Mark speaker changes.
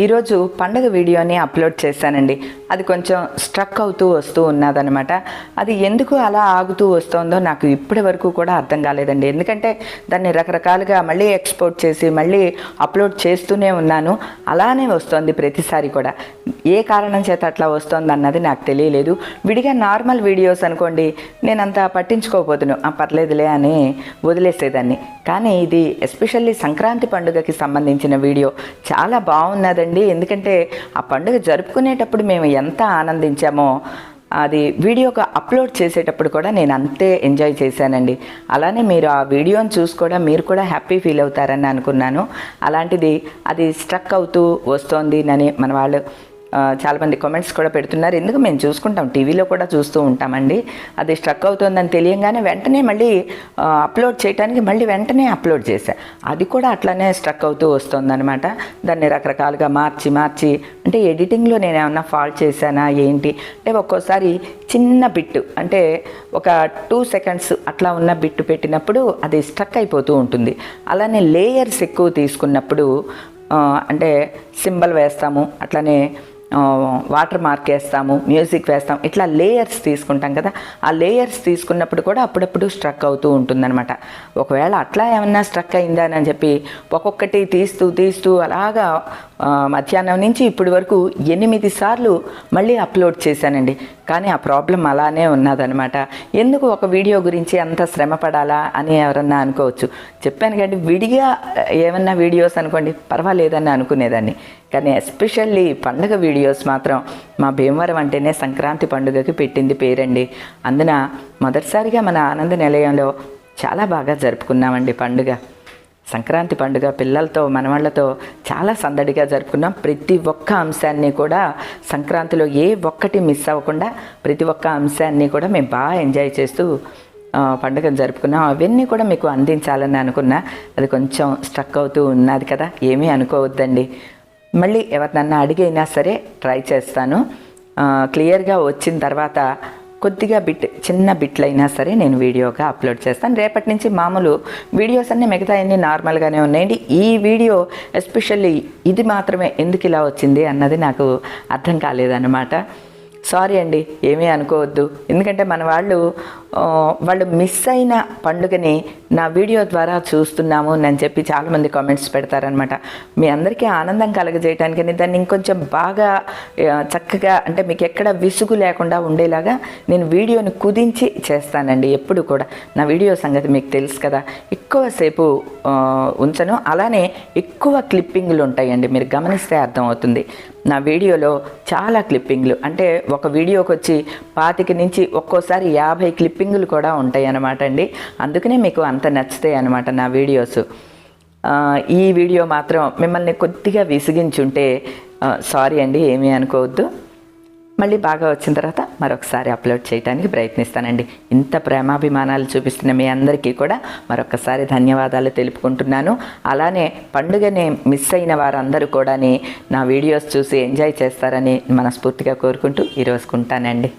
Speaker 1: ఈరోజు పండగ వీడియోని అప్లోడ్ చేశానండి. అది కొంచెం స్ట్రక్ అవుతూ వస్తూ ఉన్నదనమాట అది ఎందుకు అలా ఆగుతూ వస్తుందో నాకు ఇప్పటి వరకు కూడా అర్థం కాలేదండి. ఎందుకంటే దాన్ని రకరకాలుగా మళ్ళీ ఎక్స్పోర్ట్ చేసి మళ్ళీ అప్లోడ్ చేస్తూనే ఉన్నాను. అలానే వస్తుంది ప్రతిసారి కూడా. ఏ కారణం చేత అట్లా వస్తుంది అన్నది నాకు తెలియలేదు. విడిగా నార్మల్ వీడియోస్ అనుకోండి నేను అంత పట్టించుకోకపోతును "ఆ, పర్లేదులే అని వదిలేసేదాన్ని. కానీ ఇది ఎస్పెషల్లీ సంక్రాంతి పండుగకి సంబంధించిన వీడియో. చాలా బాగున్నదండి. ఎందుకంటే ఆ పండుగ జరుపుకునేటప్పుడు మేము ఎంత ఆనందించామో అది వీడియోగా అప్లోడ్ చేసేటప్పుడు కూడా నేను అంతే ఎంజాయ్ చేశానండి. అలానే మీరు ఆ వీడియోని చూసి కూడా మీరు కూడా హ్యాపీ ఫీల్ అవుతారని అనుకున్నాను. అలాంటిది అది స్ట్రక్ అవుతూ వస్తోంది అని మన వాళ్ళు చాలామంది కామెంట్స్ కూడా పెడుతున్నారు. ఎందుకు మేము చూసుకుంటాం? టీవీలో కూడా చూస్తూ ఉంటామండి. అది స్ట్రక్ అవుతుందని తెలియంగానే వెంటనే మళ్ళీ అప్లోడ్ చేయడానికి మళ్ళీ వెంటనే అప్లోడ్ చేశా. అది కూడా అట్లానే స్ట్రక్ అవుతూ వస్తుందన్నమాట. దాన్ని రకరకాలుగా మార్చి మార్చి అంటే ఎడిటింగ్లో నేను ఏమన్నా ఫాల్ట్ చేశానా ఏంటి? అంటే ఒక్కోసారి చిన్న బిట్టు అంటే ఒక టూ సెకండ్స్ అట్లా ఉన్న బిట్టు పెట్టినప్పుడు అది స్ట్రక్ అయిపోతూ ఉంటుంది. అలానే లేయర్స్ ఎక్కువ తీసుకున్నప్పుడు అంటే సింబల్ వేస్తాము. అట్లనే వాటర్ మార్క్ వేస్తాము మ్యూజిక్ వేస్తాం ఇట్లా లేయర్స్ తీసుకుంటాం కదా. ఆ లేయర్స్ తీసుకున్నప్పుడు కూడా అప్పుడప్పుడు స్ట్రక్ అవుతూ ఉంటుందన్నమాట. ఒకవేళ అట్లా ఏమన్నా స్ట్రక్ అయిందా అని చెప్పి ఒక్కొక్కటి తీస్తూ తీస్తూ అలాగా మధ్యాహ్నం నుంచి ఇప్పటి వరకు ఎనిమిది సార్లు మళ్ళీ అప్లోడ్ చేశానండి. కానీ ఆ ప్రాబ్లం అలానే ఉన్నదనమాట ఎందుకు ఒక వీడియో గురించి అంత శ్రమ పడాలా అని ఎవరన్నా అనుకోవచ్చు. చెప్పాను కానీ విడిగా ఏమన్నా వీడియోస్ అనుకోండి పర్వాలేదని అనుకునేదాన్ని. కానీ ఎస్పెషల్లీ పండుగ వీడియోస్ మాత్రం మా భీమవరం అంటేనే సంక్రాంతి పండుగకి పెట్టింది పేరండి. అందున మొదటిసారిగా మన ఆనంద నిలయంలో చాలా బాగా జరుపుకున్నామండి పండుగ. సంక్రాంతి పండుగ పిల్లలతో మనవాళ్ళతో చాలా సందడిగా జరుపుకున్నాం. ప్రతి ఒక్క అంశాన్ని కూడా సంక్రాంతిలో ఏ ఒక్కటి మిస్ అవ్వకుండా ప్రతి ఒక్క అంశాన్ని కూడా మేము బాగా ఎంజాయ్ చేస్తూ పండుగను జరుపుకున్నాం. అవన్నీ కూడా మీకు అందించాలని అనుకున్నా. అది కొంచెం స్ట్రక్ అవుతూ ఉన్నది కదా. ఏమీ అనుకోవద్దండి. మళ్ళీ ఎవరినన్నా అడిగైనా సరే ట్రై చేస్తాను. క్లియర్గా వచ్చిన తర్వాత కొద్దిగా బిట్ చిన్న బిట్లైనా సరే నేను వీడియోగా అప్లోడ్ చేస్తాను. రేపటి నుంచి మామూలు వీడియోస్ అన్నీ మిగతా అన్నీ నార్మల్గానే ఉన్నాయండి. ఈ వీడియో ఎస్పెషల్లీ ఇది మాత్రమే ఎందుకు ఇలా వచ్చింది అన్నది నాకు అర్థం కాలేదన్నమాట. సారీ అండి ఏమీ అనుకోవద్దు. ఎందుకంటే మన వాళ్ళు వాళ్ళు మిస్ అయిన పండుగని నా వీడియో ద్వారా చూస్తున్నాము అని చెప్పి చాలామంది కామెంట్స్ పెడతారనమాట మీ అందరికీ ఆనందం కలగజేయటానికని దాన్ని ఇంకొంచెం బాగా చక్కగా అంటే మీకు ఎక్కడ విసుగు లేకుండా ఉండేలాగా నేను వీడియోని కుదించి చేస్తానండి ఎప్పుడు కూడా. నా వీడియో సంగతి మీకు తెలుసు కదా. ఎక్కువసేపు ఉంచను. అలానే ఎక్కువ క్లిప్పింగ్లు ఉంటాయండి మీరు గమనిస్తే అర్థమవుతుంది. నా వీడియోలో చాలా క్లిప్పింగ్లు. అంటే ఒక వీడియోకి వచ్చి పాతిక నుంచి ఒక్కోసారి యాభై క్లిప్పింగ్లు కూడా ఉంటాయి అన్నమాట అండి. అందుకనే మీకు అంత నచ్చుతాయి అన్నమాట నా వీడియోస్. ఈ వీడియో మాత్రం మిమ్మల్ని కొద్దిగా విసిగించుంటే సారీ అండి ఏమీ అనుకోవద్దు. మళ్ళీ బాగా వచ్చిన తర్వాత మరొకసారి అప్లోడ్ చేయడానికి ప్రయత్నిస్తానండి. ఇంత ప్రేమాభిమానాలు చూపిస్తున్న మీ అందరికీ కూడా మరొకసారి ధన్యవాదాలు తెలుపుకుంటున్నాను. అలానే పండుగని మిస్ అయిన వారందరూ కూడా నా వీడియోస్ చూసి ఎంజాయ్ చేస్తారని మనస్ఫూర్తిగా కోరుకుంటూ ఈరోజుకుంటానండి